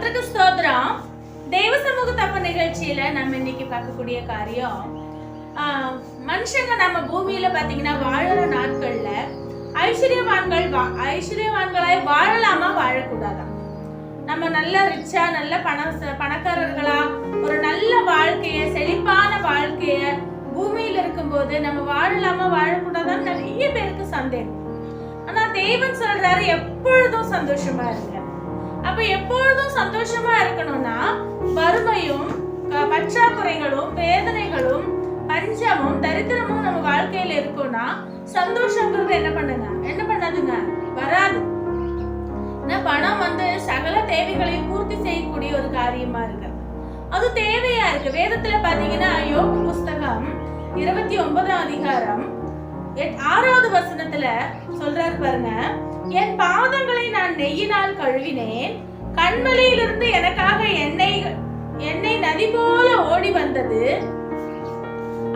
கர்த்தருக்கு ஸ்தோத்திரம். தெய்வ சமூக தப்ப நிகழ்ச்சியில நம்ம இன்னைக்கு பார்க்கக்கூடிய காரியம் ஆஹ், மனுஷங்க நம்ம பூமியில பாத்தீங்கன்னா வாழற நாட்கள்ல ஐஸ்வர்யவான்கள் வா- ஐஸ்வர்யவான்களாய் வாழலாமா வாழக்கூடாதா? நம்ம நல்ல ரிச்சா நல்ல பண பணக்காரர்களா ஒரு நல்ல வாழ்க்கைய செழிப்பான வாழ்க்கைய பூமியில இருக்கும்போது நம்ம வாழலாமா வாழக்கூடாதான்னு நிறைய பேருக்கு சந்தேகம். ஆனா தெய்வம் சொல்றாரு எப்பொழுதும் சந்தோஷமா இருங்க. சந்தோஷமா இருக்கணும்னா வறுமையும் பற்றாக்குறைகளும் வேதனைகளும் பஞ்சமும் தரித்திரமும் நம்ம வாழ்க்கையில இருக்கும்னா சந்தோஷங்கிறது என்ன பண்ணுங்க? என்ன பண்ணாதுங்க? வராது. பணம் வந்து சகல தேவைகளையும் பூர்த்தி செய்யக்கூடிய ஒரு காரியமா இருக்கு. அது தேவையா இருக்கு. வேதத்துல பாத்தீங்கன்னா யோக புஸ்தகம் இருபத்தி ஒன்பதாம் அதிகாரம் ஆறாவது வசனத்துல சொல்றாரு பாருங்க என் பாதங்களை நான் நெய்யினால் கழுவினேன் கண்மலையிலிருந்து எனக்காக எண்ணெய் எண்ணெய் நதி போல ஓடி வந்தது.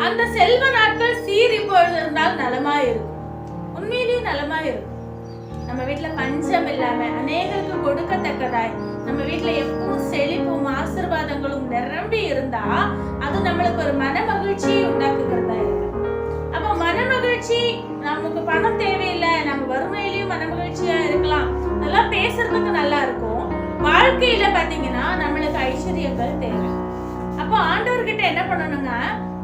அந்த செல்வ நாட்கள் சீர் இப்பொழுது இருந்தால் நலமா இருக்கும் உண்மையிலேயும் நலமா இருக்கும் நம்ம வீட்டுல பஞ்சம் இல்லாம அநேகருக்கு கொடுக்கத்தக்கதாய் நம்ம வீட்டுல எப்பவும் செழிப்பும் ஆசீர்வாதங்களும் நிரம்பி இருந்தா அது நம்மளுக்கு ஒரு மன மகிழ்ச்சி உண்டாக்குகிறதா இருக்கு. அப்ப மன மகிழ்ச்சி நமக்கு பணம் தேவையில்லை நம்ம வறுமையிலயும் மன மகிழ்ச்சியா இருக்கலாம். நல்லா பேசுறது வாழ்க்கையில பாத்தீங்கன்னா நம்மளுக்கு ஐஸ்வர்யங்கள் தேவை. அப்போ ஆண்டவர்கிட்ட என்ன பண்ணணுங்க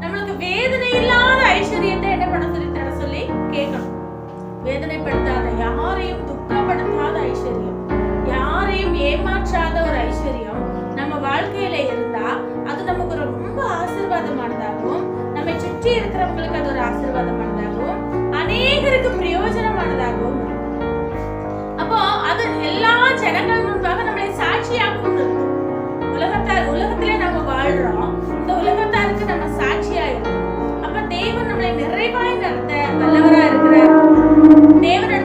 நம்மளுக்கு வேதனை இல்லாத ஐஸ்வர்யத்தை என்ன பண்ண சொல்லி தர சொல்லி கேட்கணும். வேதனைப்படுத்தாத யாரையும் துக்கப்படுத்தாத ஐஸ்வர்யம். யாரையும் ஏமாற்றாத ஒரு ஐஸ்வர்யம் நம்ம வாழ்க்கையில இருந்தா அது நமக்கு ரொம்ப ஆசீர்வாதமானதாகவும் நம்மை சுற்றி இருக்கிறவங்களுக்கு அது ஒரு ஆசீர்வாதமானதாகவும் நிறைவாய் நடத்த வல்லவராக இருக்கிறார். தேவன்